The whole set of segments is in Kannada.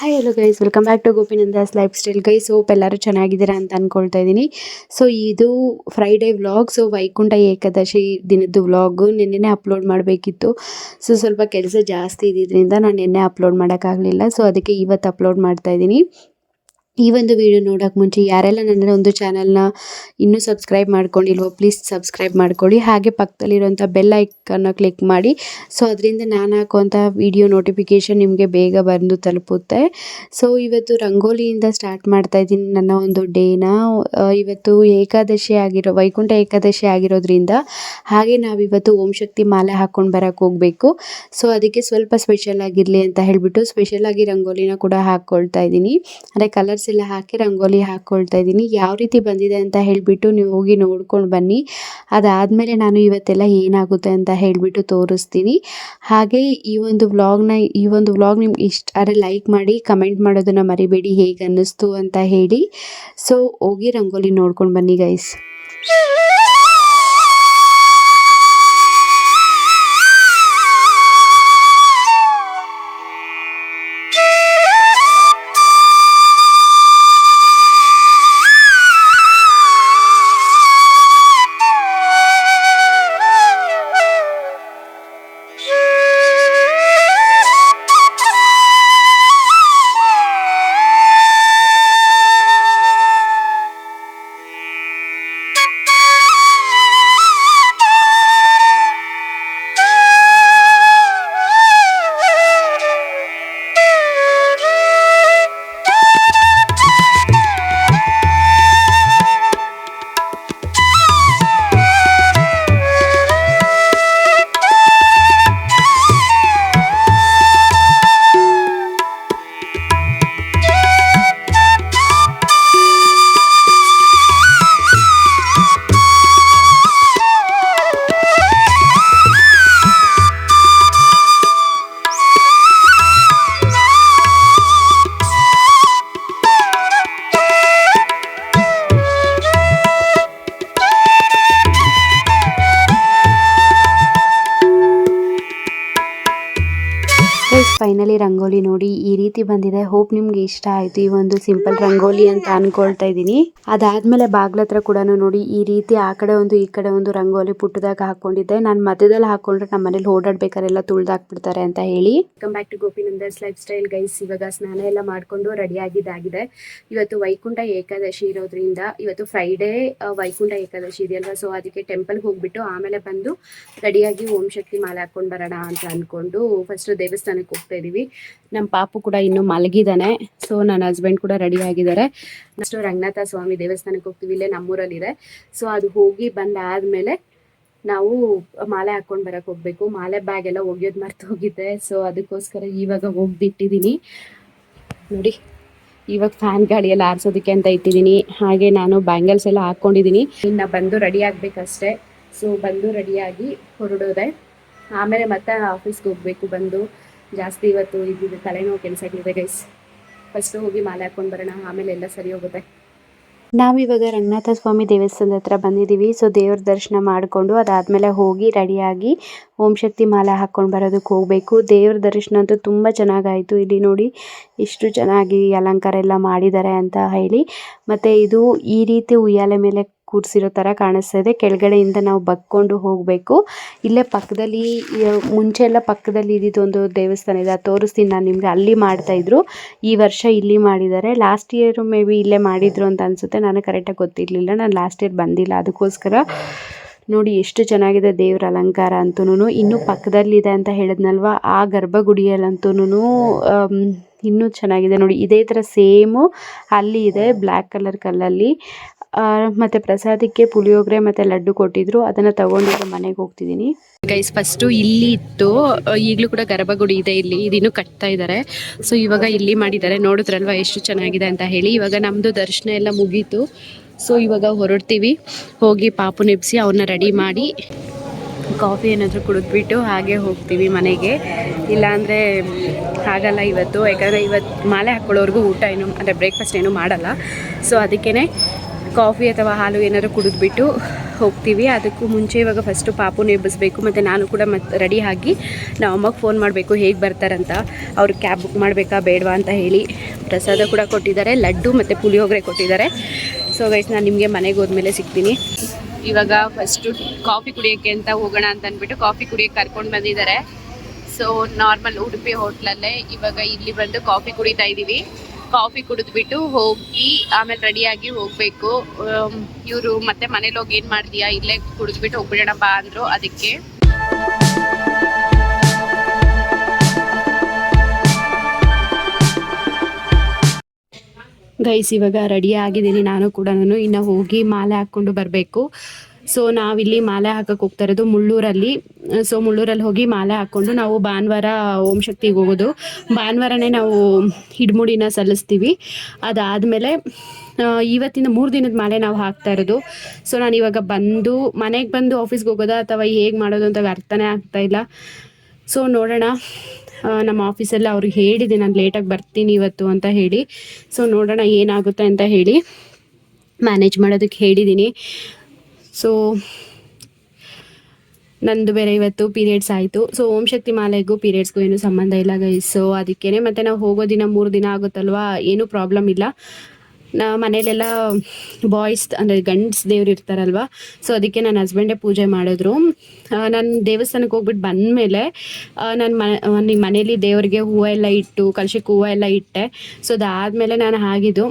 Hi hello guys welcome back to Gopinandas lifestyle guys hope ಎಲ್ಲರೂ ಚೆನ್ನಾಗಿದ್ದೀರಾ ಅಂತ ಅಂದ್ಕೊಳ್ತಾ ಇದ್ದೀನಿ. ಸೊ ಇದು Friday vlog so Vaikuntha Ekadashi ದಿನದ್ದು ವ್ಲಾಗು ನಿನ್ನೆ ಅಪ್ಲೋಡ್ ಮಾಡಬೇಕಿತ್ತು. ಸೊ ಸ್ವಲ್ಪ ಕೆಲಸ ಜಾಸ್ತಿ ಇದ್ದಿದ್ದರಿಂದ ನಾನು ನಿನ್ನೆ ಅಪ್ಲೋಡ್ ಮಾಡೋಕ್ಕಾಗಲಿಲ್ಲ. ಸೊ ಅದಕ್ಕೆ ಇವತ್ತು ಅಪ್ಲೋಡ್ ಮಾಡ್ತಾ ಇದ್ದೀನಿ. ಈ ಒಂದು ವಿಡಿಯೋ ನೋಡೋಕೆ ಮುಂಚೆ ಯಾರೆಲ್ಲ ನನ್ನ ಒಂದು ಚಾನಲ್ನ ಇನ್ನೂ ಸಬ್ಸ್ಕ್ರೈಬ್ ಮಾಡ್ಕೊಂಡಿಲ್ವೋ ಪ್ಲೀಸ್ ಸಬ್ಸ್ಕ್ರೈಬ್ ಮಾಡ್ಕೊಳ್ಳಿ. ಹಾಗೆ ಪಕ್ಕದಲ್ಲಿರುವಂಥ ಬೆಲ್ ಐಕನ್ನ ಕ್ಲಿಕ್ ಮಾಡಿ. ಸೊ ಅದರಿಂದ ನಾನು ಹಾಕುವಂಥ ವಿಡಿಯೋ ನೋಟಿಫಿಕೇಷನ್ ನಿಮಗೆ ಬೇಗ ಬಂದು ತಲುಪುತ್ತೆ. ಸೊ ಇವತ್ತು ರಂಗೋಲಿಯಿಂದ ಸ್ಟಾರ್ಟ್ ಮಾಡ್ತಾ ಇದ್ದೀನಿ ನನ್ನ ಒಂದು ಡೇನ. ಇವತ್ತು ಏಕಾದಶಿ ಆಗಿರೋ, ವೈಕುಂಠ ಏಕಾದಶಿ ಆಗಿರೋದ್ರಿಂದ ಹಾಗೆ ನಾವಿವತ್ತು ಓಂ ಶಕ್ತಿ ಮಾಲೆ ಹಾಕ್ಕೊಂಡು ಬರೋಕ್ಕೆ ಹೋಗಬೇಕು. ಸೊ ಅದಕ್ಕೆ ಸ್ವಲ್ಪ ಸ್ಪೆಷಲ್ ಆಗಿರಲಿ ಅಂತ ಹೇಳಿಬಿಟ್ಟು ಸ್ಪೆಷಲ್ ಆಗಿ ರಂಗೋಲಿನ ಕೂಡ ಹಾಕ್ಕೊಳ್ತಾ ಇದ್ದೀನಿ. ಅಂದರೆ ಕಲರ್ಸ್ ಎಲ್ಲ ಹಾಕಿ ರಂಗೋಲಿ ಹಾಕ್ಕೊಳ್ತಾ ಇದ್ದೀನಿ. ಯಾವ ರೀತಿ ಬಂದಿದೆ ಅಂತ ಹೇಳಿಬಿಟ್ಟು ನೀವು ಹೋಗಿ ನೋಡ್ಕೊಂಡು ಬನ್ನಿ. ಅದಾದಮೇಲೆ ನಾನು ಇವತ್ತೆಲ್ಲ ಏನಾಗುತ್ತೆ ಅಂತ ಹೇಳಿಬಿಟ್ಟು ತೋರಿಸ್ತೀನಿ. ಹಾಗೆ ಈ ಒಂದು ವ್ಲಾಗ್ನ, ಈ ಒಂದು ವ್ಲಾಗ್ ನಿಮ್ಗೆ ಇಷ್ಟ ಆದರೆ ಲೈಕ್ ಮಾಡಿ, ಕಮೆಂಟ್ ಮಾಡೋದನ್ನು ಮರಿಬೇಡಿ. ಹೇಗೆ ಅನ್ನಿಸ್ತು ಅಂತ ಹೇಳಿ. ಸೊ, ಹೋಗಿ ರಂಗೋಲಿ ನೋಡ್ಕೊಂಡು ಬನ್ನಿ ಗೈಸ್ ರೀತಿ ಬಂದಿದೆ. ಹೋಪ್ ನಿಮ್ಗೆ ಇಷ್ಟ ಆಯ್ತು ಈ ಒಂದು ಸಿಂಪಲ್ ರಂಗೋಲಿ ಅಂತ ಅನ್ಕೊಳ್ತಾ ಇದ್ದೀನಿ. ಅದಾದ್ಮೇಲೆ ಬಾಗ್ಲ ಹತ್ರ ಕೂಡ ನೋಡಿ, ಈ ರೀತಿ ಆ ಕಡೆ ಒಂದು, ಈ ಕಡೆ ಒಂದು ರಂಗೋಲಿ ಪುಟ್ಟದಾಗ ಹಾಕೊಂಡಿದ್ದೆ. ನಾನು ಮಧ್ಯದಲ್ಲಿ ಹಾಕೊಂಡ್ರೆ ನಮ್ಮ ಮನೇಲಿ ಓಡಾಡ್ಬೇಕಾರೆಲ್ಲ ತುಳ್ದಾಕ್ಬಿಡ್ತಾರೆ ಅಂತ ಹೇಳಿ. Come back to Gopinandas lifestyle guys ಇವಾಗ ಸ್ನಾನ ಎಲ್ಲ ಮಾಡ್ಕೊಂಡು ರೆಡಿ ಆಗಿದ್ದಾಗಿದೆ. ಇವತ್ತು ವೈಕುಂಠ ಏಕಾದಶಿ ಇರೋದ್ರಿಂದ ಇವತ್ತು ಫ್ರೈಡೇ ವೈಕುಂಠ ಏಕಾದಶಿ ಇದೆಯಲ್ವಾ? ಸೊ ಅದಕ್ಕೆ ಟೆಂಪಲ್ ಹೋಗ್ಬಿಟ್ಟು ಆಮೇಲೆ ಬಂದು ರೆಡಿಯಾಗಿ ಓಂ ಶಕ್ತಿ ಮಾಲೆ ಹಾಕೊಂಡು ಬರೋಣ ಅಂತ ಅನ್ಕೊಂಡು ಫಸ್ಟ್ ದೇವಸ್ಥಾನಕ್ಕೆ ಹೋಗ್ತಾ ಇದೀವಿ. ನಮ್ಮ ಪಾಪು ಕೂಡ ಇನ್ನು ಮಲಗಿದಾನೆ ಸೊ ನನ್ನ ಹಸ್ಬೆಂಡ್ ಕೂಡ ರೆಡಿ ಆಗಿದ್ದಾರೆ. ನೆಕ್ಸ್ಟ್ ರಂಗನಾಥ ಸ್ವಾಮಿ ದೇವಸ್ಥಾನಕ್ಕೆ ಹೋಗ್ತೀವಿ. ಇಲ್ಲೇ ನಮ್ಮೂರಲ್ಲಿದೆ. ಸೊ ಅದು ಹೋಗಿ ಬಂದಾದ್ಮೇಲೆ ನಾವು ಮಾಲೆ ಹಾಕೊಂಡು ಬರಕ್ ಹೋಗ್ಬೇಕು. ಮಾಲೆ ಬ್ಯಾಗ್ ಎಲ್ಲ ಒಗೆಯೋದ್ ಮರ್ತು ಹೋಗಿದ್ದೆ ಸೊ ಅದಕ್ಕೋಸ್ಕರ ಇವಾಗ ಹೋಗ್ಬಿಟ್ಟಿದೀನಿ ನೋಡಿ, ಇವಾಗ ಫ್ಯಾನ್ ಗಾಡಿ ಎಲ್ಲ ಆರಿಸೋದಕ್ಕೆ ಅಂತ ಇಟ್ಟಿದೀನಿ ಹಾಗೆ ನಾನು ಬ್ಯಾಂಗಲ್ಸ್ ಎಲ್ಲ ಹಾಕೊಂಡಿದೀನಿ ಇನ್ನ ಬಂದು ರೆಡಿ ಆಗ್ಬೇಕಷ್ಟೇ. ಸೊ ಬಂದು ರೆಡಿಯಾಗಿ ಹೊರಡೋದೆ. ಆಮೇಲೆ ಮತ್ತೆ ಆಫೀಸ್ಗೆ ಹೋಗ್ಬೇಕು ಬಂದು. ಜಾಸ್ತಿ ಇವತ್ತು ಇದ್ದಿದ್ದು ತಲೆನೋವು ಕೆಲಸಗಳಿದೆ ಗೈಸ್ ಫಸ್ಟ್ ಹೋಗಿ ಮಾಲೆ ಹಾಕೊಂಡು ಬರೋಣ, ಆಮೇಲೆ ಎಲ್ಲ ಸರಿ ಹೋಗುತ್ತೆ. ನಾವಿವಾಗ ರಂಗನಾಥ ಸ್ವಾಮಿ ದೇವಸ್ಥಾನದ ಹತ್ರ ಬಂದಿದ್ದೀವಿ ಸೊ ದೇವ್ರ ದರ್ಶನ ಮಾಡಿಕೊಂಡು ಅದಾದಮೇಲೆ ಹೋಗಿ ರೆಡಿಯಾಗಿ ಓಂ ಶಕ್ತಿ ಮಾಲೆ ಹಾಕ್ಕೊಂಡು ಬರೋದಕ್ಕೆ ಹೋಗಬೇಕು. ದೇವ್ರ ದರ್ಶನ ಅಂತೂ ತುಂಬ ಚೆನ್ನಾಗಾಯಿತು. ಇಲ್ಲಿ ನೋಡಿ ಇಷ್ಟು ಚೆನ್ನಾಗಿ ಅಲಂಕಾರ ಎಲ್ಲ ಮಾಡಿದ್ದಾರೆ ಅಂತ ಹೇಳಿ. ಮತ್ತು ಇದು ಈ ರೀತಿ ಉಯ್ಯಾಲೆ ಮೇಲೆ ಕೂರಿಸಿರೋ ಥರ ಕಾಣಿಸ್ತಾ ಇದೆ. ಕೆಳಗಡೆಯಿಂದ ನಾವು ಬಗ್ಕೊಂಡು ಹೋಗಬೇಕು. ಇಲ್ಲೇ ಪಕ್ಕದಲ್ಲಿ ಮುಂಚೆ ಎಲ್ಲ ಪಕ್ಕದಲ್ಲಿ ಇದ್ದಿದ್ದೊಂದು ದೇವಸ್ಥಾನ ಇದೆ. ಅದು ತೋರಿಸ್ತೀನಿ ನಾನು ನಿಮಗೆ. ಅಲ್ಲಿ ಮಾಡ್ತಾಯಿದ್ರು ಈ ವರ್ಷ ಇಲ್ಲಿ ಮಾಡಿದ್ದಾರೆ. ಲಾಸ್ಟ್ ಇಯರ್ ಮೇ ಬಿ ಇಲ್ಲೇ ಮಾಡಿದ್ರು ಅಂತ ಅನಿಸುತ್ತೆ. ನಾನು ಕರೆಕ್ಟಾಗಿ ಗೊತ್ತಿರಲಿಲ್ಲ. ನಾನು ಲಾಸ್ಟ್ ಇಯರ್ ಬಂದಿಲ್ಲ. ಅದಕ್ಕೋಸ್ಕರ ನೋಡಿ ಎಷ್ಟು ಚೆನ್ನಾಗಿದೆ ದೇವ್ರ ಅಲಂಕಾರ ಅಂತೂ ಇನ್ನೂ ಪಕ್ಕದಲ್ಲಿದೆ ಅಂತ ಹೇಳಿದ್ನಲ್ವ? ಆ ಗರ್ಭಗುಡಿಯಲ್ಲಂತೂ ಇನ್ನೂ ಚೆನ್ನಾಗಿದೆ. ನೋಡಿ, ಇದೇ ಥರ ಸೇಮು ಅಲ್ಲಿ ಇದೆ. ಬ್ಲ್ಯಾಕ್ ಕಲರ್ ಕಲ್ಲಲ್ಲಿ. ಮತ್ತು ಪ್ರಸಾದಕ್ಕೆ ಪುಳಿಯೋಗರೆ ಮತ್ತೆ ಲಡ್ಡು ಕೊಟ್ಟಿದ್ರು. ಅದನ್ನ ತಗೊಂಡಿದ್ದು ಮನೆಗೆ ಹೋಗ್ತಿದ್ದೀನಿ ಗೈಸ್ ಫಸ್ಟು ಇಲ್ಲಿ ಇತ್ತು. ಈಗಲೂ ಕೂಡ ಗರ್ಭಗುಡಿ ಇದೆ ಇಲ್ಲಿ. ಇದಿನ್ನೂ ಕಟ್ತಾ ಇದ್ದಾರೆ ಸೊ ಇವಾಗ ಇಲ್ಲಿ ಮಾಡಿದ್ದಾರೆ. ನೋಡಿದ್ರಲ್ವಾ ಎಷ್ಟು ಚೆನ್ನಾಗಿದೆ ಅಂತ ಹೇಳಿ. ಇವಾಗ ನಮ್ಮದು ದರ್ಶನ ಎಲ್ಲ ಮುಗೀತು. ಸೊ ಇವಾಗ ಹೊರಡ್ತೀವಿ. ಹೋಗಿ ಪಾಪು ನೆಪ್ಸಿ ಅವ್ರನ್ನ ರೆಡಿ ಮಾಡಿ ಕಾಫಿ ಏನಾದರೂ ಕುಡಿದ್ಬಿಟ್ಟು ಹಾಗೆ ಹೋಗ್ತೀವಿ ಮನೆಗೆ. ಇಲ್ಲಾಂದರೆ ಆಗಲ್ಲ ಇವತ್ತು. ಯಾಕಂದರೆ ಇವತ್ತು ಮಾಲೆ ಹಾಕ್ಕೊಳ್ಳೋರ್ಗು ಊಟ ಏನು, ಅಂದರೆ ಬ್ರೇಕ್ಫಾಸ್ಟ್ ಏನು ಮಾಡಲ್ಲ. ಸೊ ಅದಕ್ಕೇ ಕಾಫಿ ಅಥವಾ ಹಾಲು ಏನಾದರೂ ಕುಡಿದ್ಬಿಟ್ಟು ಹೋಗ್ತೀವಿ. ಅದಕ್ಕೂ ಮುಂಚೆ ಇವಾಗ ಫಸ್ಟು ಪಾಪುನ ಎಬ್ಬಿಸ್ಬೇಕು ಮತ್ತು ನಾನು ಕೂಡ ಮತ್ತೆ ರೆಡಿ ಆಗಿ ನಾವು ಅಮ್ಮಗೆ ಫೋನ್ ಮಾಡಬೇಕು, ಹೇಗೆ ಬರ್ತಾರಂತ. ಅವ್ರು ಕ್ಯಾಬ್ ಬುಕ್ ಮಾಡಬೇಕಾ ಬೇಡವಾ ಅಂತ ಹೇಳಿ ಪ್ರಸಾದ ಕೂಡ ಕೊಟ್ಟಿದ್ದಾರೆ, ಲಡ್ಡು ಮತ್ತು ಪುಳಿಯೋಗರೆ ಕೊಟ್ಟಿದ್ದಾರೆ. ಸೊ ಗೈಸ್ ನಾನು ನಿಮಗೆ ಮನೆಗೆ ಹೋದ್ಮೇಲೆ ಸಿಗ್ತೀನಿ. ಇವಾಗ ಫಸ್ಟು ಕಾಫಿ ಕುಡಿಯೋಕ್ಕೆ ಅಂತ ಹೋಗೋಣ ಅಂತ ಅಂದ್ಬಿಟ್ಟು ಕಾಫಿ ಕುಡಿಯೋಕ್ಕೆ ಕರ್ಕೊಂಡು ಬಂದಿದ್ದಾರೆ. ಸೊ ನಾರ್ಮಲ್ ಉಡುಪಿ ಹೋಟ್ಲಲ್ಲೇ ಇವಾಗ ಇಲ್ಲಿ ಬಂದು ಕಾಫಿ ಕುಡಿತಾ ಇದ್ದೀವಿ ಕಾಫಿ ಕುಡಿದ್ಬಿಟ್ಟು ಹೋಗಿ ಆಮೇಲೆ ರೆಡಿಯಾಗಿ ಹೋಗಬೇಕು. ಇವರು ಮತ್ತೆ ಮನೇಲಿ ಹೋಗಿ ಏನು ಮಾಡ್ತೀಯಾ? ಇಲ್ಲೇ ಕುಡಿದ್ಬಿಟ್ಟು ಹೋಗ್ಬಿಡೋಣ ಬಾ ಅಂದರು ಅದಕ್ಕೆ. ಗೈಸ್, ಇವಾಗ ರೆಡಿ ಆಗಿದ್ದೀನಿ. ನಾನು ಕೂಡ ಇನ್ನು ಹೋಗಿ ಮಾಲೆ ಹಾಕ್ಕೊಂಡು ಬರಬೇಕು. ಸೊ ನಾವಿಲ್ಲಿ ಮಾಲೆ ಹಾಕಕ್ಕೆ ಹೋಗ್ತಾ ಇರೋದು ಮುಳ್ಳೂರಲ್ಲಿ. ಸೊ ಮುಳ್ಳೂರಲ್ಲಿ ಹೋಗಿ ಮಾಲೆ ಹಾಕ್ಕೊಂಡು ನಾವು ಭಾನುವಾರ ಓಂ ಶಕ್ತಿಗೆ ಹೋಗೋದು. ಭಾನುವಾರನೇ ನಾವು ಹಿಡ್ಮುಡಿನ ಸಲ್ಲಿಸ್ತೀವಿ. ಅದಾದಮೇಲೆ ಇವತ್ತಿನ ಮೂರು ದಿನದ ಮಾಲೆ ನಾವು ಹಾಕ್ತಾ ಇರೋದು. ಸೊ ನಾನು ಇವಾಗ ಬಂದು, ಮನೆಗೆ ಬಂದು ಆಫೀಸ್ಗೆ ಹೋಗೋದಾ ಅಥವಾ ಹೇಗೆ ಮಾಡೋದು ಅಂತ ಅರ್ಥನೇ ಆಗ್ತಾ ಇಲ್ಲ. ಸೊ ನೋಡೋಣ. ನಮ್ಮ ಆಫೀಸಲ್ಲಿ ಅವ್ರಿಗೆ ಹೇಳಿದೆ, ನಾನು ಲೇಟಾಗಿ ಬರ್ತೀನಿ ಇವತ್ತು ಅಂತ ಹೇಳಿ. ಸೊ ನೋಡೋಣ ಏನಾಗುತ್ತೆ ಅಂತ ಹೇಳಿ. ಮ್ಯಾನೇಜ್ ಮಾಡೋದಕ್ಕೆ ಹೇಳಿದ್ದೀನಿ. ಸೊ ನಂದು ಬೇರೆ ಇವತ್ತು ಪೀರಿಯಡ್ಸ್ ಆಯಿತು. ಸೊ ಓಂ ಶಕ್ತಿ ಮಾಲೆಗೂ ಪೀರಿಯಡ್ಸ್ಗೂ ಏನು ಸಂಬಂಧ ಇಲ್ಲ ಗೈಸ್ ಸೊ ಅದಕ್ಕೇನೆ ಮತ್ತು ನಾವು ಹೋಗೋ ದಿನ ಮೂರು ದಿನ ಆಗುತ್ತಲ್ವಾ? ಏನೂ ಪ್ರಾಬ್ಲಮ್ ಇಲ್ಲ. ನಾ ಮನೇಲೆಲ್ಲ ಬಾಯ್ಸ್ ಅಂದರೆ ಗಂಡ್ಸ್ ದೇವ್ರು ಇರ್ತಾರಲ್ವ? ಸೊ ಅದಕ್ಕೆ ನನ್ನ ಹಸ್ಬೆಂಡೇ ಪೂಜೆ ಮಾಡಿದ್ರು. ನಾನು ದೇವಸ್ಥಾನಕ್ಕೆ ಹೋಗ್ಬಿಟ್ಟು ಬಂದಮೇಲೆ ನಾನು ಮನೆ ಮನೇಲಿ ದೇವರಿಗೆ ಹೂವು ಎಲ್ಲ ಇಟ್ಟು, ಕಲಶಕ್ಕೆ ಹೂವು ಎಲ್ಲ ಇಟ್ಟೆ. ಸೊ ಅದಾದಮೇಲೆ ನಾನು ಆಗಿದ್ದು.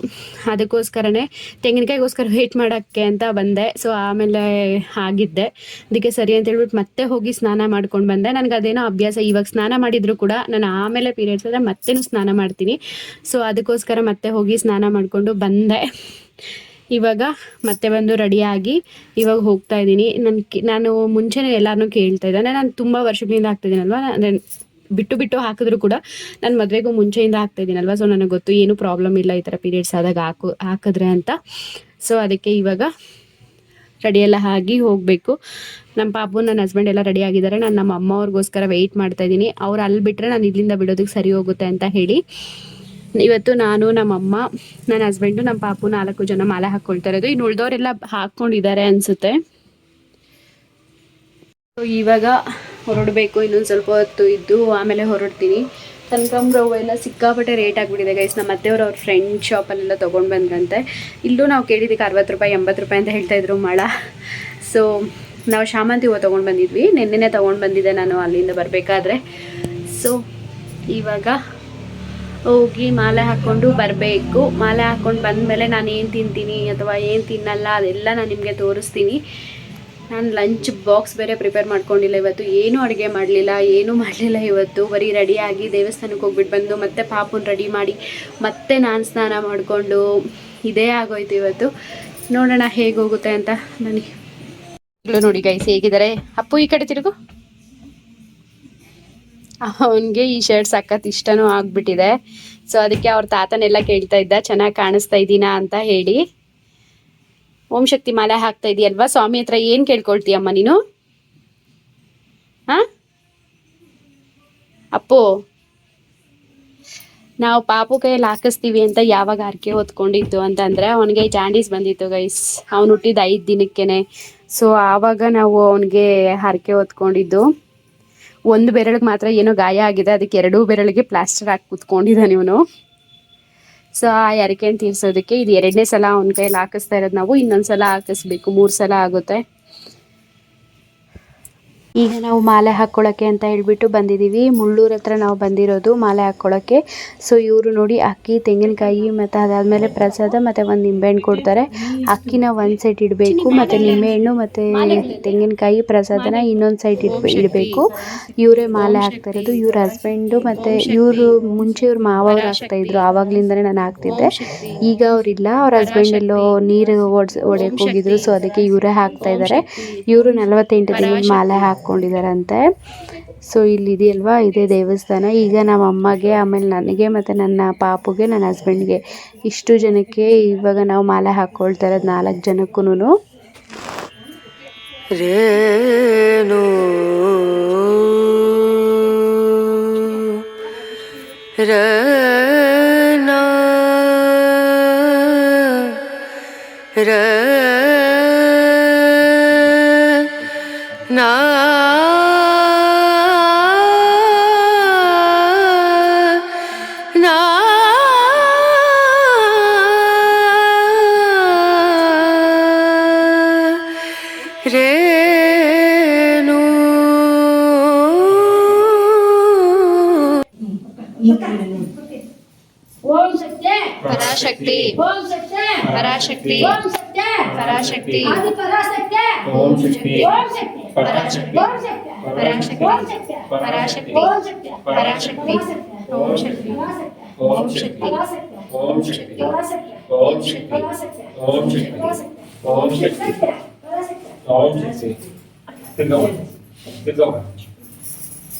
ಅದಕ್ಕೋಸ್ಕರನೇ ತೆಂಗಿನಕಾಯಿಗೋಸ್ಕರ ವೇಟ್ ಮಾಡೋಕ್ಕೆ ಅಂತ ಬಂದೆ. ಸೊ ಆಮೇಲೆ ಆಗಿದ್ದೆ. ಅದಕ್ಕೆ ಸರಿ ಅಂತ ಹೇಳ್ಬಿಟ್ಟು ಮತ್ತೆ ಹೋಗಿ ಸ್ನಾನ ಮಾಡ್ಕೊಂಡು ಬಂದೆ. ನನಗೆ ಅದೇನೋ ಅಭ್ಯಾಸ. ಇವಾಗ ಸ್ನಾನ ಮಾಡಿದ್ರು ಕೂಡ ನಾನು ಆಮೇಲೆ ಪೀರಿಯಡ್ಸ್ ಅಂದರೆ ಮತ್ತೇನು ಸ್ನಾನ ಮಾಡ್ತೀನಿ. ಸೊ ಅದಕ್ಕೋಸ್ಕರ ಮತ್ತೆ ಹೋಗಿ ಸ್ನಾನ ಮಾಡಿಕೊಂಡು ಬಂದೆ. ಇವಾಗ ಮತ್ತೆ ಬಂದು ರೆಡಿಯಾಗಿ ಇವಾಗ ಹೋಗ್ತಾ ಇದ್ದೀನಿ. ನನ್ನ ನಾನು ಮುಂಚೆನೇ ಎಲ್ಲರನ್ನೂ ಕೇಳ್ತಾ ಇದ್ದೆ. ಅಂದರೆ ನಾನು ತುಂಬ ವರ್ಷಗಳಿಂದ ಆಗ್ತಿದ್ದೀನಲ್ವ ಅಂದರೆ ಬಿಟ್ಟು ಬಿಟ್ಟು ಹಾಕಿದ್ರು ಕೂಡ ನಾನು ಮದುವೆಗೂ ಮುಂಚೆಯಿಂದ ಆಗ್ತಾ ಇದ್ದೀನಲ್ವ? ಸೊ ನನಗೆ ಗೊತ್ತು ಏನು ಪ್ರಾಬ್ಲಮ್ ಇಲ್ಲ ಈ ಥರ ಪೀರಿಯಡ್ಸ್ ಆದಾಗ ಹಾಕು, ಹಾಕಿದ್ರೆ ಅಂತ. ಸೊ ಅದಕ್ಕೆ ಇವಾಗ ರೆಡಿಯೆಲ್ಲ ಆಗಿ ಹೋಗಬೇಕು. ನಮ್ಮ ಪಾಪು ನನ್ನ ಹಸ್ಬೆಂಡ್ ಎಲ್ಲ ರೆಡಿ ಆಗಿದ್ದಾರೆ. ನಾನು ನಮ್ಮ ಅಮ್ಮ ಅವ್ರಿಗೋಸ್ಕರ ವೆಯ್ಟ್ ಮಾಡ್ತಾ ಇದ್ದೀನಿ. ಅವ್ರು ಅಲ್ಲಿ ಬಿಟ್ಟರೆ ನಾನು ಇಲ್ಲಿಂದ ಬಿಡೋದಕ್ಕೆ ಸರಿ ಹೋಗುತ್ತೆ ಅಂತ ಹೇಳಿ. ಇವತ್ತು ನಾನು, ನಮ್ಮಮ್ಮ, ನನ್ನ ಹಸ್ಬೆಂಡು ನಮ್ಮ ಪಾಪು ನಾಲ್ಕು ಜನ ಮಾಲೆ ಹಾಕ್ಕೊಳ್ತಾ ಇರೋದು. ಇನ್ನು ಉಳ್ದವರೆಲ್ಲ ಹಾಕ್ಕೊಂಡಿದ್ದಾರೆ ಅನಿಸುತ್ತೆ. ಇವಾಗ ಹೊರಡಬೇಕು, ಇನ್ನೊಂದು ಸ್ವಲ್ಪ ಹೊತ್ತು ಇದ್ದು ಆಮೇಲೆ ಹೊರಡ್ತೀನಿ. ಕನಕಾಂಬ್ರವು ಎಲ್ಲ ಸಿಕ್ಕಾಪಟ್ಟೆ ರೇಟ್ ಆಗಿಬಿಟ್ಟಿದೆ ಗೈಸ್ ನಮ್ಮ ಅತ್ತೆಯವರು ಅವ್ರ ಫ್ರೆಂಡ್ ಶಾಪಲ್ಲೆಲ್ಲ ತೊಗೊಂಡು ಬಂದ್ರಂತೆ. ಇಲ್ಲೂ ನಾವು ಕೇಳಿದ್ದಕ್ಕೆ ಅರವತ್ತು ರೂಪಾಯಿ, ಎಂಬತ್ತು ರೂಪಾಯಿ ಅಂತ ಹೇಳ್ತಾಯಿದ್ರು ಮಳ. ಸೊ ನಾವು ಶಾಮಂತಿ ಹೂವು ತೊಗೊಂಡು ಬಂದಿದ್ವಿ. ನಿನ್ನೆನೇ ತೊಗೊಂಡು ಬಂದಿದ್ದೆ ನಾನು ಅಲ್ಲಿಂದ ಬರಬೇಕಾದ್ರೆ. ಸೊ ಇವಾಗ ಹೋಗಿ ಮಾಲೆ ಹಾಕ್ಕೊಂಡು ಬರಬೇಕು. ಮಾಲೆ ಹಾಕ್ಕೊಂಡು ಬಂದಮೇಲೆ ನಾನು ಏನು ತಿಂತೀನಿ ಅಥವಾ ಏನು ತಿನ್ನಲ್ಲ ಅದೆಲ್ಲ ನಾನು ನಿಮಗೆ ತೋರಿಸ್ತೀನಿ. ನಾನು ಲಂಚ್ ಬಾಕ್ಸ್ ಬೇರೆ ಪ್ರಿಪೇರ್ ಮಾಡ್ಕೊಂಡಿಲ್ಲ ಇವತ್ತು. ಏನೂ ಅಡುಗೆ ಮಾಡಲಿಲ್ಲ, ಏನೂ ಮಾಡಲಿಲ್ಲ ಇವತ್ತು. ಬರೀ ರೆಡಿಯಾಗಿ ದೇವಸ್ಥಾನಕ್ಕೆ ಹೋಗ್ಬಿಟ್ಟು ಬಂದು ಮತ್ತೆ ಪಾಪುನ ರೆಡಿ ಮಾಡಿ ಮತ್ತೆ ನಾನು ಸ್ನಾನ ಮಾಡಿಕೊಂಡು ಇದೇ ಆಗೋಯ್ತು ಇವತ್ತು. ನೋಡೋಣ ಹೇಗೆ ಹೋಗುತ್ತೆ ಅಂತ ನನಗೆ ನೋಡಿ ಗೈಸ್ ಹೇಗಿದ್ದಾರೆ? ಅಪ್ಪು ಈ ಕಡೆ ತಿರುಗು. ಅವನಿಗೆ ಈ ಶರ್ಟ್ ಸಖತ್ ಇಷ್ಟನೂ ಆಗ್ಬಿಟ್ಟಿದೆ. ಸೊ ಅದಕ್ಕೆ ಅವ್ರ ತಾತನೆಲ್ಲ ಕೇಳ್ತಾ ಇದ್ದ, ಚೆನ್ನಾಗಿ ಕಾಣಿಸ್ತಾ ಇದ್ದೀನಾ? ಅಂತ ಹೇಳಿ. ಓಂ ಶಕ್ತಿ ಮಾಲೆ ಹಾಕ್ತಾ ಇದೆಯಲ್ವಾ? ಸ್ವಾಮಿ ಹತ್ರ ಏನು ಕೇಳ್ಕೊಳ್ತೀಯಮ್ಮ ನೀನು? ಹಾ ಅಪ್ಪು, ನಾವು ಪಾಪು ಕೈಯಲ್ಲಿ ಹಾಕಿಸ್ತೀವಿ ಅಂತ ಯಾವಾಗ ಹರಕೆ ಹೊತ್ಕೊಂಡಿತ್ತು ಅಂತಂದ್ರೆ, ಅವನಿಗೆ ಜಾಂಡೀಸ್ ಬಂದಿತ್ತು ಗೈಸ್ ಅವ್ನು ಹುಟ್ಟಿದ ಐದು ದಿನಕ್ಕೇನೆ. ಸೊ ಆವಾಗ ನಾವು ಅವನಿಗೆ ಹರಕೆ ಹೊತ್ಕೊಂಡಿದ್ದು. ಒಂದು ಬೆರಳಿಗೆ ಮಾತ್ರ ಏನೋ ಗಾಯ ಆಗಿದೆ, ಅದಕ್ಕೆ ಎರಡೂ ಬೆರಳಿಗೆ ಪ್ಲಾಸ್ಟರ್ ಹಾಕಿ ಕುತ್ಕೊಂಡಿದ್ದಾನೆ ಇವನು. ಸೊ ಆ ಹರಕೆಯನ್ನು ತೀರ್ಸೋದಕ್ಕೆ ಇದು ಎರಡನೇ ಸಲ ಅವನ ಕೈಯಲ್ಲಿ ಹಾಕಿಸ್ತಾ ಇರೋದು ನಾವು ಇನ್ನೊಂದು ಸಲ ಹಾಕಿಸ್ಬೇಕು ಮೂರು ಸಲ ಆಗುತ್ತೆ. ಈಗ ನಾವು ಮಾಲೆ ಹಾಕ್ಕೊಳ್ಳೋಕ್ಕೆ ಅಂತ ಹೇಳಿಬಿಟ್ಟು ಬಂದಿದ್ದೀವಿ. ಮುಳ್ಳೂರ ಹತ್ರ ನಾವು ಬಂದಿರೋದು ಮಾಲೆ ಹಾಕ್ಕೊಳ್ಳೋಕ್ಕೆ ಸೊ ಇವರು ನೋಡಿ ಅಕ್ಕಿ, ತೆಂಗಿನಕಾಯಿ ಮತ್ತು ಅದಾದಮೇಲೆ ಪ್ರಸಾದ ಮತ್ತು ಒಂದು ನಿಂಬೆಹಣ್ಣು ಕೊಡ್ತಾರೆ. ಅಕ್ಕಿನ ಒಂದು ಸೈಡ್ ಇಡಬೇಕು ಮತ್ತು ನಿಂಬೆಹಣ್ಣು ಮತ್ತು ತೆಂಗಿನಕಾಯಿ ಪ್ರಸಾದನ ಇನ್ನೊಂದು ಸೈಡ್ ಇಡ್ಬೇ, ಇಡಬೇಕು. ಇವರೇ ಮಾಲೆ ಹಾಕ್ತಾ ಇರೋದು. ಇವ್ರ ಹಸ್ಬೆಂಡು ಮತ್ತು ಇವರು ಮುಂಚೆ ಇವ್ರ ಹಾಕ್ತಾ ಇದ್ರು. ಆವಾಗ್ಲಿಂದನೇ ನಾನು ಹಾಕ್ತಿದ್ದೆ. ಈಗ ಅವರಿಲ್ಲ ಅವ್ರ ಹಸ್ಬೆಂಡ್ ಎಲ್ಲೋ ನೀರು ಓಡಿಸ್ ಹೋಗಿದ್ರು. ಸೊ ಅದಕ್ಕೆ ಇವರೇ ಹಾಕ್ತಾ ಇದ್ದಾರೆ ಇವರು ನಲವತ್ತೆಂಟು ದಿನ ಮಾಲೆ ಹಾಕ್ಕೊಂಡಿದ್ದಾರಂತೆ ಸೊ ಇಲ್ಲಿ ಇದೆಯಲ್ವಾ? ಇದೇ ದೇವಸ್ಥಾನ. ಈಗ ನಮ್ಮ ಅಮ್ಮಗೆ, ಆಮೇಲೆ ನನಗೆ ಮತ್ತು ನನ್ನ ಪಾಪುಗೆ, ನನ್ನ ಹಸ್ಬೆಂಡ್ಗೆ ಇಷ್ಟು ಜನಕ್ಕೆ ಇವಾಗ ನಾವು ಮಾಲೆ ಹಾಕ್ಕೊಳ್ತಾ ಇರೋದು ನಾಲ್ಕು ಜನಕ್ಕೂ ರನ ರ ಪರಾಶಕ್ತಿ ಓಂ ಸತ್ಯ ಪರಾಶಕ್ತಿ ಓಂ ಸತ್ಯ ಪರಾಶಕ್ತಿ ಆದಿ ಪರಾಸತ್ಯ ಓಂ ಶಕ್ತಿ ಓಂ ಸತ್ಯ ಪರಾಶಕ್ತಿ ಓಂ ಸತ್ಯ ಪರಾಶಕ್ತಿ ಓಂ ಸತ್ಯ ಪರಾಶಕ್ತಿ ಓಂ ಸತ್ಯ ಪರಾಶಕ್ತಿ ಓಂ ಶಕ್ತಿ ಓಂ ಶಕ್ತಿ ಪರಾಸತ್ಯ ಓಂ ಶಕ್ತಿ ಪರಾಸತ್ಯ ಓಂ ಶಕ್ತಿ ಪರಾಸತ್ಯ ಓಂ ಶಕ್ತಿ ಪರಾಸತ್ಯ ಓಂ ಶಕ್ತಿ ಪರಾಸತ್ಯ ಓಂ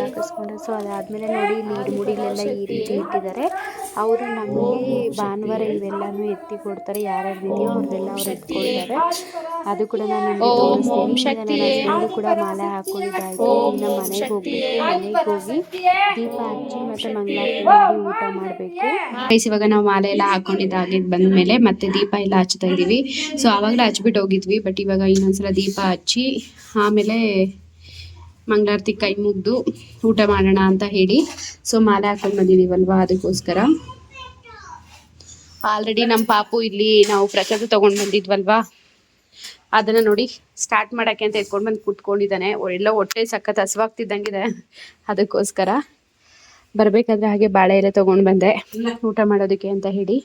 ಹಾಕಿಸ್ಕೊಂಡೆ ಸೊ ಅದಾದ್ಮೇಲೆ ನೋಡಿ ಇಲ್ಲಿ ಇಡ್ಮುಡಿಗಳೆಲ್ಲ ಈ ರೀತಿ ಇಟ್ಟಿದ್ದಾರೆ ಅವರು ನಮಗೆ ಭಾನುವಾರ ಇವೆಲ್ಲನೂ ಎತ್ತಿ ಕೊಡ್ತಾರೆ ಯಾರ್ಯಾರು ಇದೆಯೋ ಅವ್ರದ್ದೆಲ್ಲ ಅವ್ರು ಎತ್ಕೊಳ್ತಾರೆ ಅದು ಕೂಡ ನಾನು ನಿಮ್ಗೆ. ಕೂಡ ಮಾಲೆ ಹಾಕೊಂಡಿದ್ದಾಯ್ತು ನಮ್ಮ ಮನೆಗೆ. ಹೋಗ್ಬೇಕು ಮನೆಗೆ ಹೋಗಿ ದೀಪ ಹಚ್ಚಿ ಮತ್ತೆ ಮಂಗಳಾರತಿ ಊಟ ಮಾಡಬೇಕು ಇವಾಗ ನಾವು ಮಾಲೆ ಎಲ್ಲ ಹಾಕೊಂಡಿದ್ದಾಗಿದ್ ಬಂದ್ಮೇಲೆ ಮತ್ತೆ ದೀಪ ಎಲ್ಲ ಹಚ್ತಾ ಇದೀವಿ ಸೊ ಆವಾಗಲೇ ಹಚ್ಬಿಟ್ಟು ಹೋಗಿದ್ವಿ ಬಟ್ ಇವಾಗ ಇನ್ನೊಂದ್ಸಲ ದೀಪ ಹಚ್ಚಿ ಆಮೇಲೆ ಮಂಗಳಾರತಿ ಕೈ ಮುಗ್ದು ಊಟ ಮಾಡೋಣ ಅಂತ ಹೇಳಿ. ಸೊ ಮಾಲೆ ಹಾಕೊಂಡು ಬಂದಿದೀವಲ್ವಾ? ಅದಕ್ಕೋಸ್ಕರ. ಆಲ್ರೆಡಿ ನಮ್ಮ ಪಾಪು ಇಲ್ಲಿ ನಾವು ಪ್ರಸಾದ ತಗೊಂಡ್ ಬಂದಿದ್ವಲ್ವಾ? ಅದನ್ನ ನೋಡಿ ಸ್ಟಾರ್ಟ್ ಮಾಡಕ್ಕೆ ಅಂತ ಎತ್ಕೊಂಡ್ ಬಂದು ಕುತ್ಕೊಂಡಿದ್ದಾನೆ. ಎಲ್ಲ ಹೊಟ್ಟೆ ಸಖತ್ ಹಸುವಾಗ್ತಿದ್ದಂಗಿದೆ. ಅದಕ್ಕೋಸ್ಕರ ಬರ್ಬೇಕಾದ್ರೆ ಹಾಗೆ ಬಾಳೆ ಎಲೆ ತಗೊಂಡ್ ಬಂದೆ. ಊಟ ಮಾಡೋದಕ್ಕೆ ಅಂತ ಹೇಳಿ.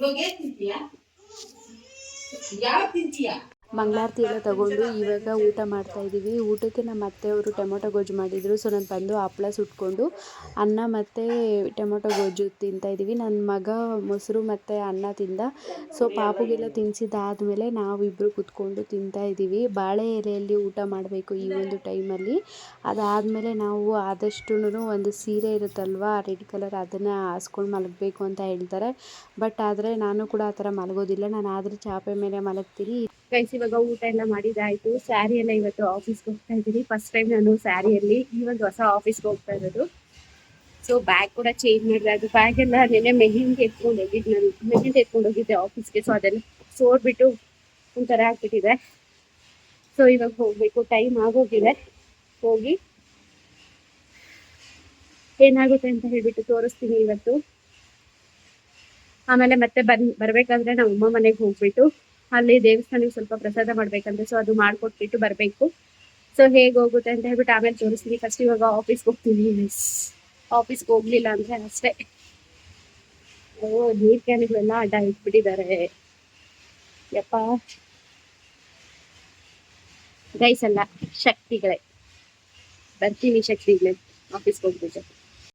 ಇವಾಗ ಏನ್ ತಿಂತೀಯ ಯಾವ ತಿಂತೀಯ ಮಂಗಳಾರತಿ ಎಲ್ಲ ತಗೊಂಡು ಇವಾಗ ಊಟ ಮಾಡ್ತಾ ಇದ್ದೀವಿ. ಊಟಕ್ಕೆ ನಮ್ಮ ಅತ್ತೆಯವರು ಟೊಮೊಟೊ ಗೊಜ್ಜು ಮಾಡಿದರು. ಸೊ, ನಾನು ಬಂದು ಹಪ್ಳ ಸುಟ್ಕೊಂಡು ಅನ್ನ ಮತ್ತು ಟೊಮೊಟೊ ಗೊಜ್ಜು ತಿಂತಾ ಇದ್ದೀವಿ. ನನ್ನ ಮಗ ಮೊಸರು ಮತ್ತು ಅನ್ನ ತಿಂದ. ಸೊ, ಪಾಪುಗೆಲ್ಲ ತಿನ್ಸಿದ್ದಾದ್ಮೇಲೆ ನಾವಿಬ್ಬರು ಕುತ್ಕೊಂಡು ತಿಂತಾ ಇದ್ದೀವಿ. ಬಾಳೆ ಎಲೆಯಲ್ಲಿ ಊಟ ಮಾಡಬೇಕು ಈ ಒಂದು ಟೈಮಲ್ಲಿ. ಅದಾದಮೇಲೆ ನಾವು ಆದಷ್ಟು ಒಂದು ಸೀರೆ ಇರುತ್ತಲ್ವ, ರೆಡ್ ಕಲರ್ ಅದನ್ನು ಹಾಸ್ಕೊಂಡು ಮಲಗಬೇಕು ಅಂತ ಹೇಳ್ತಾರೆ. ಬಟ್ ಆದರೆ ನಾನು ಕೂಡ ಆ ಥರ ಮಲಗೋದಿಲ್ಲ. ನಾನು ಆದರೆ ಚಾಪೆ ಮೇಲೆ ಮಲಗ್ತೀನಿ. ಗೈಸ್ ಇವಾಗ ಊಟ ಎಲ್ಲ ಮಾಡಿದಾಯ್ತು. ಸ್ಯಾರಿ ಎಲ್ಲ ಇವತ್ತು ಆಫೀಸ್ಗೆ ಹೋಗ್ತಾ ಇದ್ದೀನಿ. ಫಸ್ಟ್ ಟೈಮ್ ನಾನು ಸ್ಯಾರಿಯಲ್ಲಿ ಈ ಒಂದು ಹೊಸ ಆಫೀಸ್ಗೆ ಹೋಗ್ತಾ ಇರೋದು. ಸೊ ಬ್ಯಾಗ್ ಕೂಡ ಚೇಂಜ್ ಮಾಡಿದೆ. ಅದು ಬ್ಯಾಗ್ ಎಲ್ಲ ನೆನ್ನೆ ಮೆಹಂದಿ ಎತ್ಕೊಂಡು ಹೋಗಿದ್ದು ನಾನು. ಮೆಹೆಂದಿ ಎತ್ಕೊಂಡು ಹೋಗಿದ್ದೆ ಆಫೀಸ್ಗೆ ಸೊ ಅದೆಲ್ಲ ಸೋರ್ಬಿಟ್ಟು ಒಂಥರ ಆಗ್ಬಿಟ್ಟಿದೆ. ಸೊ ಇವಾಗ ಹೋಗಬೇಕು. ಟೈಮ್ ಆಗೋಗಿದೆ. ಹೋಗಿ. ಏನಾಗುತ್ತೆ ಅಂತ ಹೇಳ್ಬಿಟ್ಟು ತೋರಿಸ್ತೀನಿ ಇವತ್ತು. ಆಮೇಲೆ ಮತ್ತೆ ಬನ್, ಬರ್ಬೇಕಾದ್ರೆ ನಮ್ಮ ಅಮ್ಮ ಮನೆಗೆ ಹೋಗ್ಬಿಟ್ಟು ಅಲ್ಲಿ ದೇವಸ್ಥಾನಕ್ಕೆ ಸ್ವಲ್ಪ ಪ್ರಸಾದ ಮಾಡ್ಬೇಕಂತೆ ಸೊ ಅದು ಮಾಡ್ಕೊಟ್ಬಿಟ್ಟು ಬರಬೇಕು. ಸೊ ಹೇಗೆ ಹೋಗುತ್ತೆ ಅಂತ ಹೇಳ್ಬಿಟ್ಟು ಆಮೇಲೆ ತೋರಿಸ್ತೀನಿ. ಫಸ್ಟ್ ಇವಾಗ ಆಫೀಸ್ಗೆ ಹೋಗ್ತೀನಿ. ಮಿಸ್ ಆಫೀಸ್ಗೆ ಹೋಗ್ಲಿಲ್ಲ ಅಂದ್ರೆ ಅಷ್ಟೇ. ಓ ನೀರ್ ಕ್ಯಾನ್ಗಳೆಲ್ಲ ಅಡ್ಡ ಇಟ್ಬಿಟ್ಟಿದ್ದಾರೆ. ಯಪ್ಪ. ಗೈಸ್ ಅಲ್ಲ ಶಕ್ತಿಗಳೇ. ಬರ್ತೀನಿ ಶಕ್ತಿಗಳೇ. ಆಫೀಸ್ಗೆ ಹೋಗ್ಬಿಟ್ಟು.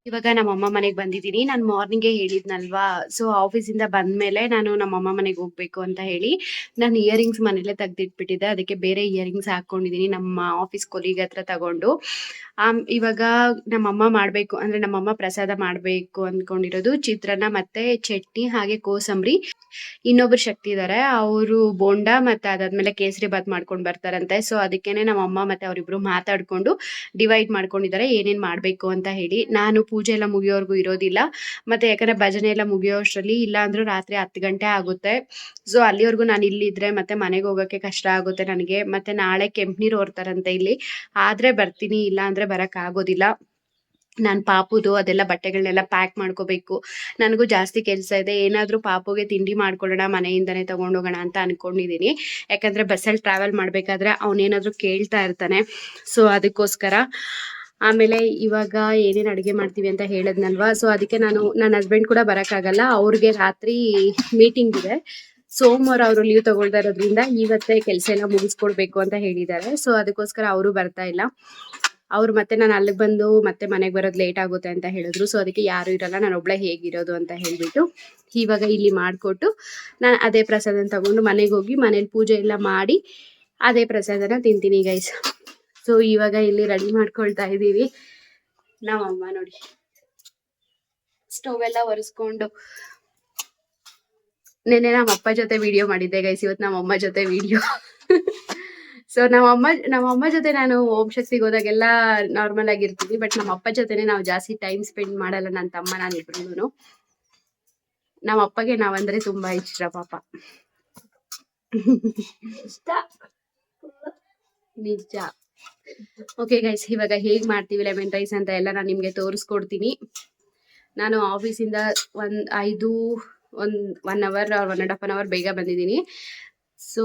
ಇವಾಗ ನಮ್ಮ ಅಮ್ಮ ಮನೆಗೆ ಬಂದಿದ್ದೀನಿ. ನಾನು ಮಾರ್ನಿಂಗೇ ಹೇಳಿದ್ನಲ್ವಾ? ಸೊ ಆಫೀಸಿಂದ ಬಂದ್ಮೇಲೆ ನಾನು ನಮ್ಮ ಅಮ್ಮ ಮನೆಗೆ ಹೋಗ್ಬೇಕು ಅಂತ ಹೇಳಿ ನಾನು ಇಯರಿಂಗ್ಸ್ ಮನೇಲೆ ತೆಗ್ದಿಟ್ಬಿಟ್ಟಿದ್ದೆ. ಅದಕ್ಕೆ ಬೇರೆ ಇಯರಿಂಗ್ಸ್ ಹಾಕೊಂಡಿದ್ದೀನಿ ನಮ್ಮ ಆಫೀಸ್ ಕೊಲೀಗ್ ಹತ್ರ ತಗೊಂಡು. ಇವಾಗ ನಮ್ಮಮ್ಮ ಮಾಡಬೇಕು, ಅಂದ್ರೆ ನಮ್ಮಮ್ಮ ಪ್ರಸಾದ ಮಾಡಬೇಕು ಅನ್ಕೊಂಡಿರೋದು. ಚಿತ್ರಾನ್ನ ಮತ್ತೆ ಚಟ್ನಿ ಹಾಗೆ ಕೋಸಂಬರಿ. ಇನ್ನೊಬ್ರು ಶಕ್ತಿ ಇದಾರೆ, ಅವರು ಬೋಂಡಾ ಮತ್ತೆ ಅದಾದ್ಮೇಲೆ ಕೇಸರಿ ಬಾತ್ ಮಾಡ್ಕೊಂಡು ಬರ್ತಾರಂತೆ. ಸೊ ಅದಕ್ಕೇನೆ ನಮ್ಮಮ್ಮ ಮತ್ತೆ ಅವರಿಬ್ರು ಮಾತಾಡ್ಕೊಂಡು ಡಿವೈಡ್ ಮಾಡ್ಕೊಂಡಿದ್ದಾರೆ, ಏನೇನ್ ಮಾಡ್ಬೇಕು ಅಂತ ಹೇಳಿ. ನಾನು ಪೂಜೆ ಎಲ್ಲ ಮುಗಿಯೋವರೆಗೂ ಇರೋದಿಲ್ಲ. ಮತ್ತೆ ಯಾಕಂದ್ರೆ ಭಜನೆ ಎಲ್ಲ ಮುಗಿಯೋ ಅಷ್ಟರಲ್ಲಿ ಇಲ್ಲ ಅಂದ್ರೂ ರಾತ್ರಿ ಹತ್ತು ಗಂಟೆ ಆಗುತ್ತೆ. ಸೊ ಅಲ್ಲಿವರೆಗೂ ನಾನು ಇಲ್ಲಿದ್ರೆ ಮತ್ತೆ ಮನೆಗೆ ಹೋಗಕ್ಕೆ ಕಷ್ಟ ಆಗುತ್ತೆ ನನಗೆ. ಮತ್ತೆ ನಾಳೆ ಕೆಂಪ್ನೀರ್ ಓರ್ತಾರಂತೆ ಇಲ್ಲಿ. ಆದ್ರೆ ಬರ್ತೀನಿ, ಇಲ್ಲ ಅಂದ್ರೆ ಬರಕ್ ಆಗೋದಿಲ್ಲ. ನಾನ್ ಪಾಪುದು ಅದೆಲ್ಲ ಬಟ್ಟೆಗಳನ್ನೆಲ್ಲ ಪ್ಯಾಕ್ ಮಾಡ್ಕೋಬೇಕು. ನನಗೂ ಜಾಸ್ತಿ ಕೆಲಸ ಇದೆ. ಏನಾದ್ರೂ ಪಾಪುಗೆ ತಿಂಡಿ ಮಾಡ್ಕೊಳ್ಳೋಣ ಮನೆಯಿಂದನೇ ತಗೊಂಡೋಗೋಣ ಅಂತ ಅನ್ಕೊಂಡಿದೀನಿ. ಯಾಕಂದ್ರೆ ಬಸ್ಸಲ್ಲಿ ಟ್ರಾವೆಲ್ ಮಾಡ್ಬೇಕಾದ್ರೆ ಅವನೇನಾದರೂ ಕೇಳ್ತಾ ಇರ್ತಾನೆ. ಸೊ ಅದಕ್ಕೋಸ್ಕರ ಆಮೇಲೆ ಇವಾಗ ಏನೇನು ಅಡುಗೆ ಮಾಡ್ತೀವಿ ಅಂತ ಹೇಳದ್ನಲ್ವಾ? ಸೊ ಅದಕ್ಕೆ ನಾನು ನನ್ನ ಹಸ್ಬೆಂಡ್ ಕೂಡ ಬರೋಕ್ಕಾಗಲ್ಲ. ಅವ್ರಿಗೆ ರಾತ್ರಿ ಮೀಟಿಂಗ್ ಇದೆ. ಸೋಮವಾರ ಅವರು ಲೀವ್ ತಗೊಳ್ತಾ ಇರೋದ್ರಿಂದ ಇವತ್ತೇ ಕೆಲಸ ಎಲ್ಲ ಮುಗಿಸ್ಕೊಡ್ಬೇಕು ಅಂತ ಹೇಳಿದ್ದಾರೆ. ಸೊ ಅದಕ್ಕೋಸ್ಕರ ಅವರು ಬರ್ತಾ ಇಲ್ಲ. ಅವ್ರು ಮತ್ತೆ ನಾನು ಅಲ್ಲಿಗೆ ಬಂದು ಮತ್ತೆ ಮನೆಗೆ ಬರೋದು ಲೇಟ್ ಆಗುತ್ತೆ ಅಂತ ಹೇಳಿದ್ರು. ಸೊ ಅದಕ್ಕೆ ಯಾರು ಇರಲ್ಲ, ನಾನು ಒಬ್ಳೆ ಹೇಗಿರೋದು ಅಂತ ಹೇಳ್ಬಿಟ್ಟು ಇವಾಗ ಇಲ್ಲಿ ಮಾಡಿಕೊಟ್ಟು ನಾನು ಅದೇ ಪ್ರಸಾದನ ತಗೊಂಡು ಮನೆಗೆ ಹೋಗಿ ಮನೇಲಿ ಪೂಜೆ ಎಲ್ಲ ಮಾಡಿ ಅದೇ ಪ್ರಸಾದನ ತಿಂತೀನಿ ಗೈಸ್ ಸೊ ಇವಾಗ ಇಲ್ಲಿ ರೆಡಿ ಮಾಡ್ಕೊಳ್ತಾ ಇದ್ದೀವಿ. ನಮ್ಮಮ್ಮ ನೋಡಿ. ಸ್ಟೋವ್ ಎಲ್ಲ ಒರೆಸ್ಕೊಂಡು ನೆನ್ನೆ ನಮ್ಮ ಅಪ್ಪ ಜೊತೆ ವಿಡಿಯೋ ಮಾಡಿದ್ದೆ ಗೈಸ್ ಇವತ್ತು ನಮ್ಮ ಅಮ್ಮ ಜೊತೆ ವಿಡಿಯೋ ಸೊ ನಮ್ಮ ಅಮ್ಮ ನಮ್ಮ ಅಮ್ಮ ಜೊತೆ ನಾನು ಓಂ ಶಕ್ತಿಗೆ ಹೋದಾಗೆಲ್ಲ ನಾರ್ಮಲ್ ಆಗಿರ್ತೀವಿ ಬಟ್ ನಮ್ಮ ಅಪ್ಪ ಜೊತೆನೆ ನಾವು ಜಾಸ್ತಿ ಟೈಮ್ ಸ್ಪೆಂಡ್ ಮಾಡಲ್ಲ ನನ್ನ ತಮ್ಮ ನಾನು ಇಬ್ರು ನಮ್ಮ ಅಪ್ಪಗೆ ನಾವಂದ್ರೆ ತುಂಬಾ ಇಷ್ಟ ಪಾಪ. ನಿಜ. ಓಕೆ ಗೈಸ್ ಇವಾಗ ಹೇಗ್ ಮಾಡ್ತೀವಿ ಲೆಮನ್ ರೈಸ್ ಅಂತ ಎಲ್ಲ ನಾನು ನಿಮ್ಗೆ ತೋರಿಸ್ಕೊಡ್ತೀನಿ. ನಾನು ಆಫೀಸಿಂದ ಒಂದ್ ಐದು ಒಂದ್ one hour one and half an hour ಬೇಗ ಬಂದಿದ್ದೀನಿ. ಸೊ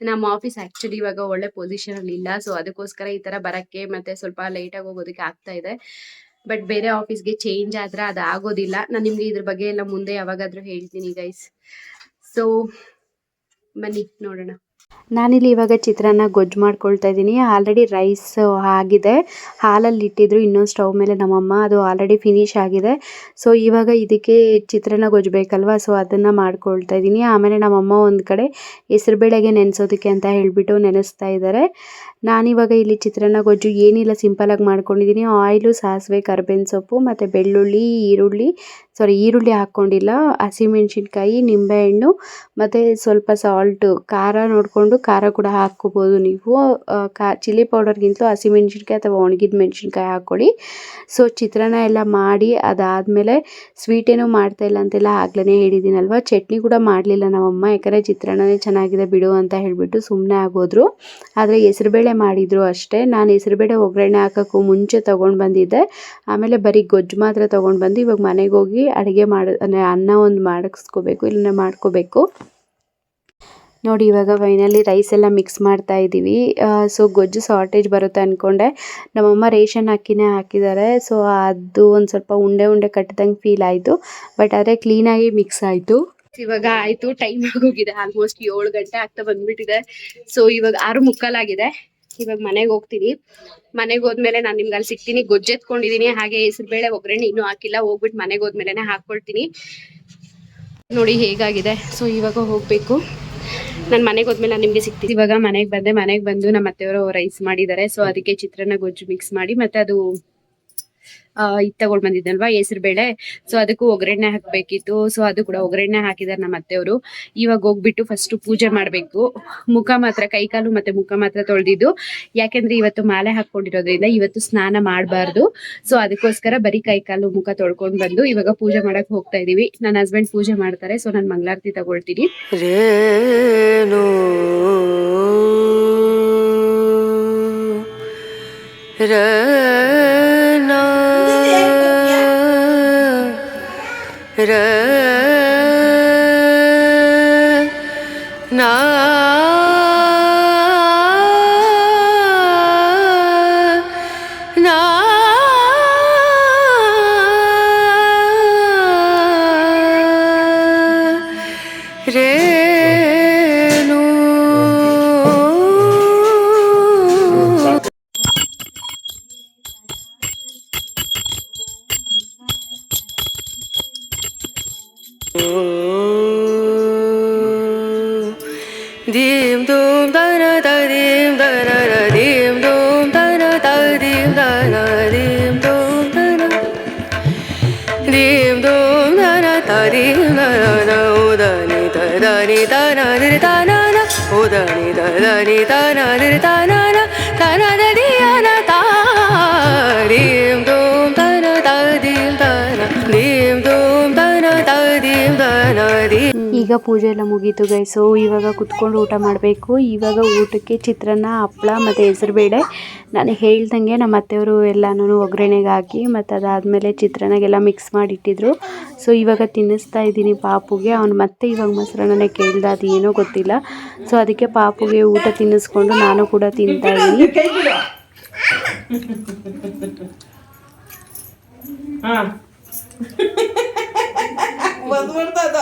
ನಮ್ಮ ಆಫೀಸ್ ಆಕ್ಚುಲಿ ಇವಾಗ ಒಳ್ಳೆ ಪೊಸಿಷನ್ ಅಲ್ಲಿ ಇಲ್ಲ. ಸೊ ಅದಕ್ಕೋಸ್ಕರ ಈ ತರ ಬರಕ್ಕೆ ಮತ್ತೆ ಸ್ವಲ್ಪ ಲೇಟ್ ಆಗಿ ಹೋಗೋದಕ್ಕೆ ಆಗ್ತಾ ಇದೆ. ಬಟ್ ಬೇರೆ ಆಫೀಸ್ಗೆ ಚೇಂಜ್ ಆದ್ರೆ ಅದು ಆಗೋದಿಲ್ಲ. ನಾನು ನಿಮ್ಗೆ ಇದ್ರ ಬಗ್ಗೆ ಎಲ್ಲ ಮುಂದೆ ಯಾವಾಗಾದ್ರೂ ಹೇಳ್ತೀನಿ ಗೈಸ್ ಸೊ ಬನ್ನಿ, ನೋಡೋಣ. ನಾನಿಲ್ಲಿ ಇವಾಗ ಚಿತ್ರಾನ್ನ ಗೊಜ್ಜು ಮಾಡ್ಕೊಳ್ತಾ ಇದ್ದೀನಿ. ಆಲ್ರೆಡಿ ರೈಸ್ ಆಗಿದೆ. ಹಾಲಲ್ಲಿ ಇಟ್ಟಿದ್ರು ಇನ್ನೊಂದು ಸ್ಟವ್ ಮೇಲೆ ನಮ್ಮಮ್ಮ, ಅದು ಆಲ್ರೆಡಿ ಫಿನಿಶ್ ಆಗಿದೆ. ಸೊ ಇವಾಗ ಇದಕ್ಕೆ ಚಿತ್ರಾನ್ನ ಗೊಜ್ಜು ಬೇಕಲ್ವಾ? ಸೊ ಅದನ್ನು ಮಾಡ್ಕೊಳ್ತಾ ಇದ್ದೀನಿ. ಆಮೇಲೆ ನಮ್ಮಮ್ಮ ಒಂದು ಕಡೆ ಹೆಸರುಬೇಳೆಗೆ ನೆನೆಸೋದಕ್ಕೆ ಅಂತ ಹೇಳಿಬಿಟ್ಟು ನೆನೆಸ್ತಾ ಇದ್ದಾರೆ. ನಾನಿವಾಗ ಇಲ್ಲಿ ಚಿತ್ರಾನ್ನ ಗೊಜ್ಜು ಏನಿಲ್ಲ ಸಿಂಪಲಾಗಿ ಮಾಡ್ಕೊಂಡಿದ್ದೀನಿ. ಆಯಿಲು ಸಾಸಿವೆ, ಕರ್ಬೇವಿನ ಸೊಪ್ಪು, ಮತ್ತು ಬೆಳ್ಳುಳ್ಳಿ, ಈರುಳ್ಳಿ ಸಾರಿ ಈರುಳ್ಳಿ ಹಾಕ್ಕೊಂಡಿಲ್ಲ ಹಸಿಮೆಣ್ಸಿನ್ಕಾಯಿ, ನಿಂಬೆಹಣ್ಣು, ಮತ್ತು ಸ್ವಲ್ಪ ಸಾಲ್ಟು ಖಾರ ನೋಡಿಕೊಂಡು ಖಾರ ಕೂಡ ಹಾಕ್ಕೋಬೋದು ನೀವು. ಕಾ, ಚಿಲ್ಲಿ ಪೌಡರ್ಗಿಂತಲೂ ಹಸಿಮೆಣ್ಸಿನ್ಕಾಯಿ ಅಥವಾ ಒಣಗಿದ ಮೆಣಸಿನ್ಕಾಯಿ ಹಾಕ್ಕೊಳ್ಳಿ. ಸೊ ಚಿತ್ರಾನ್ನ ಎಲ್ಲ ಮಾಡಿ ಅದಾದಮೇಲೆ ಸ್ವೀಟ್ ಏನೂ ಮಾಡ್ತಾ ಇಲ್ಲ ಅಂತೆಲ್ಲ ಆಗ್ಲೇ ಹೇಳಿದ್ದೀನಲ್ವ? ಚಟ್ನಿ ಕೂಡ ಮಾಡಲಿಲ್ಲ ನಮ್ಮಮ್ಮ, ಯಾಕಂದರೆ ಚಿತ್ರಾನ್ನನೇ ಚೆನ್ನಾಗಿದೆ ಬಿಡು ಅಂತ ಹೇಳಿಬಿಟ್ಟು ಸುಮ್ಮನೆ ಆಗೋದ್ರು. ಆದರೆ ಹೆಸರುಬೇಳೆ ಮಾಡಿದ್ರು ಅಷ್ಟೇ. ನಾನು ಹೆಸರುಬೇಳೆ ಒಗ್ಗರಣೆ ಹಾಕೋಕ್ಕೂ ಮುಂಚೆ ತೊಗೊಂಡು ಬಂದಿದ್ದೆ. ಆಮೇಲೆ ಬರೀ ಗೊಜ್ಜು ಮಾತ್ರ ತೊಗೊಂಡು ಬಂದು ಇವಾಗ ಮನೆಗೆ ಹೋಗಿ ಅಡುಗೆ ಮಾಡಿ ಅನ್ನ ಒಂದು ಮಾಡಿಸ್ಕೋಬೇಕು ಇಲ್ಲ ಮಾಡ್ಕೋಬೇಕು. ನೋಡಿ, ಇವಾಗ ಫೈನಲಿ ರೈಸ್ ಎಲ್ಲ ಮಿಕ್ಸ್ ಮಾಡ್ತಾ ಇದ್ದೀವಿ ಸೊ ಗೊಜ್ಜು ಶಾರ್ಟೇಜ್ ಬರುತ್ತೆ ಅಂದ್ಕೊಂಡೆ ನಮ್ಮಮ್ಮ ರೇಷನ್ ಅಕ್ಕಿನೇ ಹಾಕಿದ್ದಾರೆ. ಸೊ ಅದು ಒಂದು ಸ್ವಲ್ಪ ಉಂಡೆ ಉಂಡೆ ಕಟ್ಟಿದಂಗೆ ಫೀಲ್ ಆಯಿತು. ಬಟ್ ಆದರೆ ಕ್ಲೀನಾಗಿ ಮಿಕ್ಸ್ ಆಯಿತು. ಇವಾಗ ಆಯಿತು ಟೈಮ್ ಆಗೋಗಿದೆ ಆಲ್ಮೋಸ್ಟ್ ಏಳು ಗಂಟೆ ಆಗ್ತಾ ಬಂದ್ಬಿಟ್ಟಿದೆ. ಸೊ ಇವಾಗ ಆರು ಮುಕ್ಕಾಲಾಗಿದೆ. ಇವಾಗ ಮನೆಗೆ ಹೋಗ್ತೀನಿ. ಮನೆಗೆ ಹೋದ್ಮೇಲೆ ನಾನು ನಿಮ್ಗೆ ಅಲ್ಲಿ ಸಿಗ್ತೀನಿ. ಗೊಜ್ಜು ಎತ್ಕೊಂಡಿದ್ದೀನಿ ಹಾಗೆ ಹೆಸರುಬೇಳೆ ಒಗ್ಗರಣೆ ಇನ್ನೂ ಹಾಕಿಲ್ಲ. ಹೋಗ್ಬಿಟ್ಟು ಮನೆಗೆ ಹೋದ್ಮೇಲೆ ಹಾಕ್ಕೊಳ್ತೀನಿ ನೋಡಿ, ಹೇಗಾಗಿದೆ. ಸೊ ಇವಾಗ ಹೋಗಬೇಕು. ನಾನು ಮನೆಗೆ ಹೋದ್ಮೇಲೆ ನಾನು ನಿಮಗೆ ಸಿಗ್ತೀನಿ. ಇವಾಗ ಮನೆಗೆ ಬಂದೆ. ಮನೆಗೆ ಬಂದು ನಮ್ಮ ಅತ್ತೆಯವರು ರೈಸ್ ಮಾಡಿದ್ದಾರೆ. ಸೊ ಅದಕ್ಕೆ ಚಿತ್ರಾನ್ನ ಗೊಜ್ಜು ಮಿಕ್ಸ್ ಮಾಡಿ, ಮತ್ತೆ ಅದು ಇದು ತಗೊಂಡ್ ಬಂದಿದ್ದಲ್ವಾ? ಹೆಸರು ಬೇಳೆ. ಸೊ ಅದಕ್ಕೂ ಒಗ್ಗರಣೆ ಹಾಕ್ಬೇಕಿತ್ತು. ಸೊ ಅದು ಕೂಡ ಒಗ್ಗರಣೆ ಹಾಕಿದಾರೆ ನಮ್ಮ ಅತ್ತೆಯವರು. ಇವಾಗ ಹೋಗ್ಬಿಟ್ಟು ಫಸ್ಟ್ ಪೂಜೆ ಮಾಡ್ಬೇಕು. ಮುಖ ಮಾತ್ರ, ಕೈಕಾಲು ಮತ್ತೆ ಮುಖ ಮಾತ್ರ ತೊಳೆದಿದ್ದು. ಯಾಕೆಂದ್ರೆ ಇವತ್ತು ಮಾಲೆ ಹಾಕೊಂಡಿರೋದ್ರಿಂದ ಇವತ್ತು ಸ್ನಾನ ಮಾಡಬಾರ್ದು. ಸೊ ಅದಕ್ಕೋಸ್ಕರ ಬರೀ ಕೈಕಾಲು, ಮುಖ ತೊಳ್ಕೊಂಡ್ ಬಂದು ಇವಾಗ ಪೂಜೆ ಮಾಡಕ್ ಹೋಗ್ತಾ ಇದೀವಿ. ನನ್ನ ಹಸ್ಬೆಂಡ್ ಪೂಜೆ ಮಾಡ್ತಾರೆ. ಸೊ ನಾನು ಮಂಗಳಾರತಿ ತಗೊಳ್ತೀನಿ. ರೇನು ರ ನಾ దని తన దని తన ఉదని దని తన దని తన తన ಈಗ ಪೂಜೆ ಎಲ್ಲ ಮುಗೀತು ಗೈಸು ಇವಾಗ ಕುತ್ಕೊಂಡು ಊಟ ಮಾಡಬೇಕು. ಇವಾಗ ಊಟಕ್ಕೆ ಚಿತ್ರಾನ್ನ ಹಪ್ಪಳ ಮತ್ತು ಹೆಸರುಬೇಳೆ. ನಾನು ಹೇಳ್ದಂಗೆ ನಮ್ಮ ಅತ್ತೆಯವರು ಎಲ್ಲನೂ ಒಗ್ಗರಣೆಗೆ ಹಾಕಿ ಮತ್ತು ಅದಾದಮೇಲೆ ಚಿತ್ರಾನ್ನಗೆಲ್ಲ ಮಿಕ್ಸ್ ಮಾಡಿ ಇಟ್ಟಿದ್ರು ಸೊ ಇವಾಗ ತಿನ್ನಿಸ್ತಾ ಇದ್ದೀನಿ ಪಾಪುಗೆ. ಅವ್ನು ಮತ್ತೆ ಇವಾಗ ಮೊಸರನ್ನ ಕೇಳ್ದ ಅದು ಏನೋ ಗೊತ್ತಿಲ್ಲ. ಸೊ ಅದಕ್ಕೆ ಪಾಪುಗೆ ಊಟ ತಿನ್ನಿಸ್ಕೊಂಡು ನಾನು ಕೂಡ ತಿಂತಾ ಇದ್ದೀನಿ. ಬಂದ್ಬಿಡ್ತದ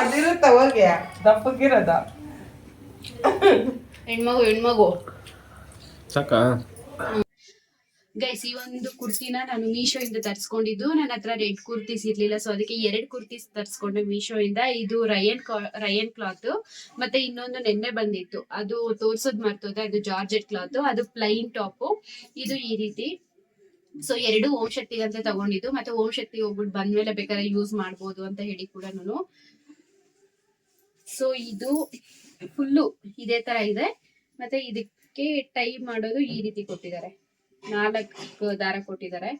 ಅದಿರುತ್ತ ಹೋಗಿ. ದಪ್ಪಕ್ಕಿರೋದ ಹೆಣ್ಮಗು ಹೆಣ್ಮಗು. ಸಾಕಾ ಗೈಸ್ ಈ ಒಂದು ಕುರ್ತಿನ ನಾನು ಮೀಶೋ ಇಂದ ತರ್ಸ್ಕೊಂಡಿದ್ದು. ನನ್ನ ಹತ್ರ ರೆಡ್ ಕುರ್ತೀಸ್ ಇರ್ಲಿಲ್ಲ ಸೊ ಅದಕ್ಕೆ ಎರಡ್ ಕುರ್ತೀಸ್ ತರ್ಸ್ಕೊಂಡೆ ಮೀಶೋ ಇಂದ ಇದು ರಯನ್ ರಯನ್ ಕ್ಲಾತ್ ಮತ್ತೆ ಇನ್ನೊಂದು ನೆನ್ನೆ ಬಂದಿತ್ತು. ಅದು ತೋರ್ಸೋದ್ ಮರ್ತೋದ ಅದು ಜಾರ್ಜೆಟ್ ಕ್ಲಾತ್ ಅದು ಪ್ಲೈನ್ ಟಾಪ್ ಇದು ಈ ರೀತಿ. ಸೊ ಎರಡು ಓಂ ಶಕ್ತಿಗಂತ ತಗೊಂಡಿದ್ದು. ಮತ್ತೆ ಓಂ ಶಕ್ತಿ ಹೋಗ್ಬಿಟ್ಟು ಬಂದ್ಮೇಲೆ ಬೇಕಾದ್ರೆ ಯೂಸ್ ಮಾಡ್ಬೋದು ಅಂತ ಹೇಳಿ ಕೂಡ ಸೊ ಇದು ಫುಲ್ಲು ಇದೇ ತರ ಇದೆ. ಮತ್ತೆ ಇದಕ್ಕೆ ಟೈ ಮಾಡೋದು ಈ ರೀತಿ ಕೊಟ್ಟಿದ್ದಾರೆ. ನಾಲ್ಕು ದಾರ ಕೊಟ್ಟಿದ್ದಾರೆ.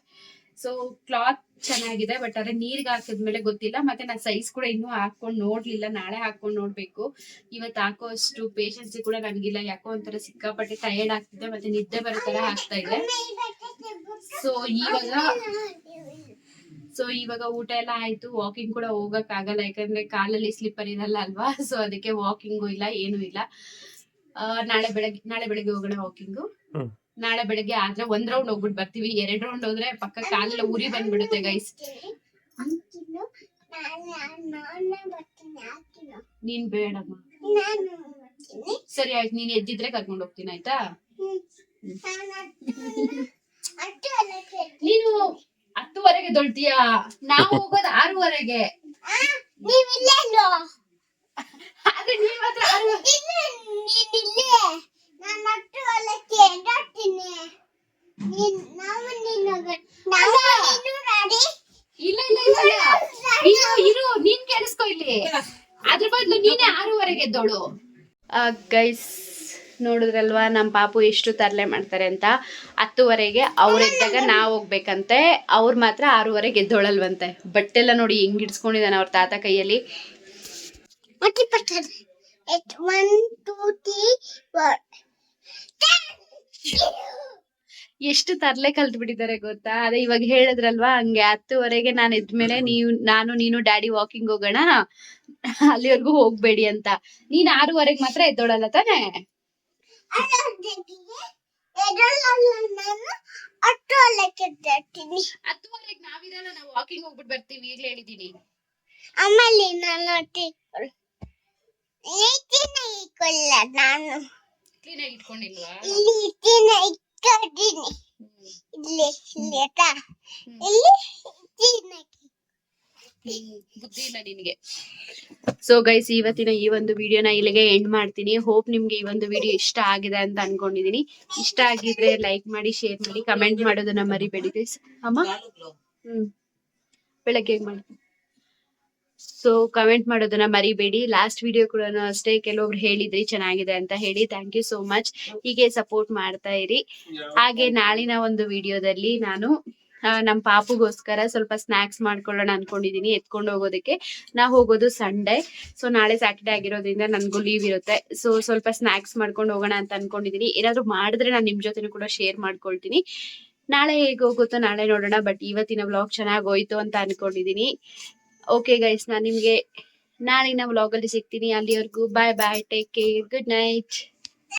ಸೊ ಕ್ಲಾತ್ ಚೆನ್ನಾಗಿದೆ ಬಟ್ ಅದೇ ನೀರ್ಗೆ ಹಾಕಿದ್ಮೇಲೆ ಗೊತ್ತಿಲ್ಲ. ಮತ್ತೆ ನಾನು ಸೈಜ್ ಕೂಡ ಇನ್ನೂ ಹಾಕೊಂಡ್ ನೋಡ್ಲಿಲ್ಲ. ನಾಳೆ ಹಾಕೊಂಡ್ ನೋಡ್ಬೇಕು. ಇವತ್ತು ಹಾಕೋ ಅಷ್ಟು ಪೇಷನ್ಸ್ ಕೂಡ ನನ್ಗಿಲ್ಲ. ಯಾಕೋ ಒಂಥರ ಸಿಕ್ಕಾಪಟ್ಟೆ ಟಯರ್ಡ್ ಆಗ್ತಿದೆ. ಮತ್ತೆ ನಿದ್ದೆ ಬರೋ ತರ ಆಗ್ತಾ ಇದೆ. ಸೊ ಇವಾಗ ಸೊ ಇವಾಗ ಊಟ ಎಲ್ಲ ಆಯ್ತು ವಾಕಿಂಗ್ ಕೂಡ ಹೋಗಕ್ ಆಗಲ್ಲ ಯಾಕಂದ್ರೆ ಕಾಲಲ್ಲಿ ಸ್ಲಿಪ್ಪರ್ ಇರಲ್ಲ ಅಲ್ವಾ? ಸೊ ಅದಕ್ಕೆ ವಾಕಿಂಗು ಇಲ್ಲ ಏನು ಇಲ್ಲ. ಆ, ನಾಳೆ ಬೆಳಗ್ಗೆ ನಾಳೆ ಬೆಳಗ್ಗೆ ಹೋಗೋಣ ವಾಕಿಂಗು ನಾಳೆ ಬೆಳಗ್ಗೆ ಆದ್ರೆ ಒಂದ್ ರೌಂಡ್ ಹೋಗ್ಬಿಟ್ಟು ಬರ್ತೀವಿ. ಎರಡ್ ರೌಂಡ್ ಹೋದ್ರೆ ಪಕ್ಕ ಕಾಲೆಲ್ಲ ಉರಿ ಬಂದ್ಬಿಡುತ್ತೆ ಗೈಸ್ ನೀನ್ ಬೇಡಮ್ಮ ಸರಿ ಆಯ್ತು. ನೀನ್ ಎದ್ದಿದ್ರೆ ಕರ್ಕೊಂಡು ಹೋಗ್ತೀನಿ ಆಯ್ತಾ? ನೀನು ಹತ್ತುವರೆಗೆ ದೊಡ್ತೀಯಾ ನಾವು ಹೋಗೋದು ಆರೂವರೆಗೆ. ಆದ್ರೆ ನೀವ್ ಮಾತ್ರ ಆರು ಇಲ್ಲ ಇಲ್ಲ ಇಲ್ಲ ಇಲ್ಲ. ಇರು ಇರು ನೀನ್ ಕೇಳಿಸ್ಕೊ ಇಲ್ಲಿ. ಅದ್ರ ಬದಲು ನೀನೇ ಆರೂವರೆಗೆ ಎದ್ದೋಳು. ಗೈಸ್ ನೋಡಿದ್ರಲ್ವಾ ನಮ್ಮ ಪಾಪು ಎಷ್ಟು ತರಲೆ ಮಾಡ್ತಾರೆ ಅಂತ. ಹತ್ತುವರೆಗೆ ಅವ್ರು ಎದ್ದಾಗ ನಾವು ಹೋಗ್ಬೇಕಂತೆ. ಅವ್ರು ಮಾತ್ರ ಆರೂವರೆಗೆ ಎದ್ದೋಳಲ್ವಂತೆ ಬಟ್ಟೆಲ್ಲ ನೋಡಿ ಹೆಂಗ್ ಇಡ್ಸ್ಕೊಂಡಿದ್ದಾನೆ ಅವ್ರ ತಾತ ಕೈಯಲ್ಲಿ. ಎಷ್ಟು ತರ್ಲೆ ಕಲ್ತ್ ಬಿಟ್ಟಿದ್ದಾರೆ ಗೊತ್ತಾ? ಅದೇ ಇವಾಗ ಹೇಳಿದ್ರಲ್ವಾ ಹಂಗೆ ಹತ್ತುವರೆಗೆ ನಾನು ಎದ್ಮೇಲೆ ನೀವು ನಾನು ನೀನು ಡ್ಯಾಡಿ ವಾಕಿಂಗ್ ಹೋಗೋಣ. ಅಲ್ಲಿವರೆಗೂ ಹೋಗ್ಬೇಡಿ ಅಂತ. ನೀನ್ ಆರೂವರೆಗೆ ಮಾತ್ರ ಎದ್ದೋಳಲ್ಲ ತಾನೇ? ಹತ್ತುವರೆಗೆ ನಾವಿರಲ್ಲ ನಾವು ವಾಕಿಂಗ್ ಹೋಗ್ಬಿಟ್ಟು ಬರ್ತೀವಿ ಈಗಲೇ ಹೇಳಿದೀನಿ ಆಮೇಲೆ ನಾನು ನಾನು. ಕ್ಲೀನ್ ಆಗಿ ಇಟ್ಕೊಂಡಿಲ್ವಾ? ಇಲ್ಲಿ ಈಟಿನ ಇಕ್ಕೊಂಡಿನಿ ಇಲ್ಲಿ ಇಲ್ಲಿ ಇಲ್ಲಿ ಈಟಿನ ಬುದ್ಧಿ ಇಲ್ಲ ನಿನ್ಗೆ. ಸೊ ಗೈಸ್ ಇವತ್ತಿನ ಈ ಒಂದು ವಿಡಿಯೋನ ಇಲ್ಲಿಗೆ ಎಂಡ್ ಮಾಡ್ತೀನಿ. ಹೋಪ್ ನಿಮ್ಗೆ ಈ ಒಂದು ವಿಡಿಯೋ ಇಷ್ಟ ಆಗಿದೆ ಅಂತ ಅನ್ಕೊಂಡಿದೀನಿ. ಇಷ್ಟ ಆಗಿದ್ರೆ ಲೈಕ್ ಮಾಡಿ ಶೇರ್ ಮಾಡಿ ಕಮೆಂಟ್ ಮಾಡೋದನ್ನ ಮರಿಬೇಡಿ ಗೈಸ್ ಅಮ್ಮ? ಹ್ಮ್. ಬೆಳಗ್ಗೆ ಮಾಡ್ತೀನಿ ಸೊ ಕಮೆಂಟ್ ಮಾಡೋದನ್ನ ಮರಿಬೇಡಿ. ಲಾಸ್ಟ್ ವಿಡಿಯೋ ಕೂಡ ಅಷ್ಟೇ ಕೆಲವೊಬ್ರು ಹೇಳಿದ್ರಿ, ಚೆನ್ನಾಗಿದೆ ಅಂತ ಹೇಳಿ. ಥ್ಯಾಂಕ್ ಯು ಸೋ ಮಚ್ ಹೀಗೆ ಸಪೋರ್ಟ್ ಮಾಡ್ತಾ ಇರಿ. ಹಾಗೆ ನಾಳಿನ ಒಂದು ವಿಡಿಯೋದಲ್ಲಿ ನಾನು ನಮ್ ಪಾಪುಗೋಸ್ಕರ ಸ್ವಲ್ಪ ಸ್ನಾಕ್ಸ್ ಮಾಡ್ಕೊಳ್ಳೋಣ ಅನ್ಕೊಂಡಿದೀನಿ, ಎತ್ಕೊಂಡು ಹೋಗೋದಕ್ಕೆ. ನಾ ಹೋಗೋದು ಸಂಡೇ ಸೊ ನಾಳೆ ಸ್ಯಾಟರ್ಡೇ ಆಗಿರೋದ್ರಿಂದ ನನ್ಗೂ ಲೀವ್ ಇರುತ್ತೆ. ಸೊ ಸ್ವಲ್ಪ ಸ್ನಾಕ್ಸ್ ಮಾಡ್ಕೊಂಡು ಹೋಗೋಣ ಅಂತ ಅನ್ಕೊಂಡಿದೀನಿ. ಏನಾದ್ರು ಮಾಡಿದ್ರೆ ನಾನು ನಿಮ್ ಜೊತೆನೂ ಕೂಡ ಶೇರ್ ಮಾಡ್ಕೊಳ್ತೀನಿ. ನಾಳೆ ಹೇಗೆ ಹೋಗುತ್ತೋ ನಾಳೆ ನೋಡೋಣ ಬಟ್ ಇವತ್ತಿನ ವ್ಲಾಗ್ ಚೆನ್ನಾಗಿ ಹೋಯ್ತು ಅಂತ ಅನ್ಕೊಂಡಿದೀನಿ. ಓಕೆ ಗೈಸ್ ನಾನು ನಿಮ್ಗೆ ನಾಳಿನ ವ್ಲಾಗ್ ಅಲ್ಲಿ ಸಿಗ್ತೀನಿ. ಅಲ್ಲಿವರೆಗೂ bye bye take care good night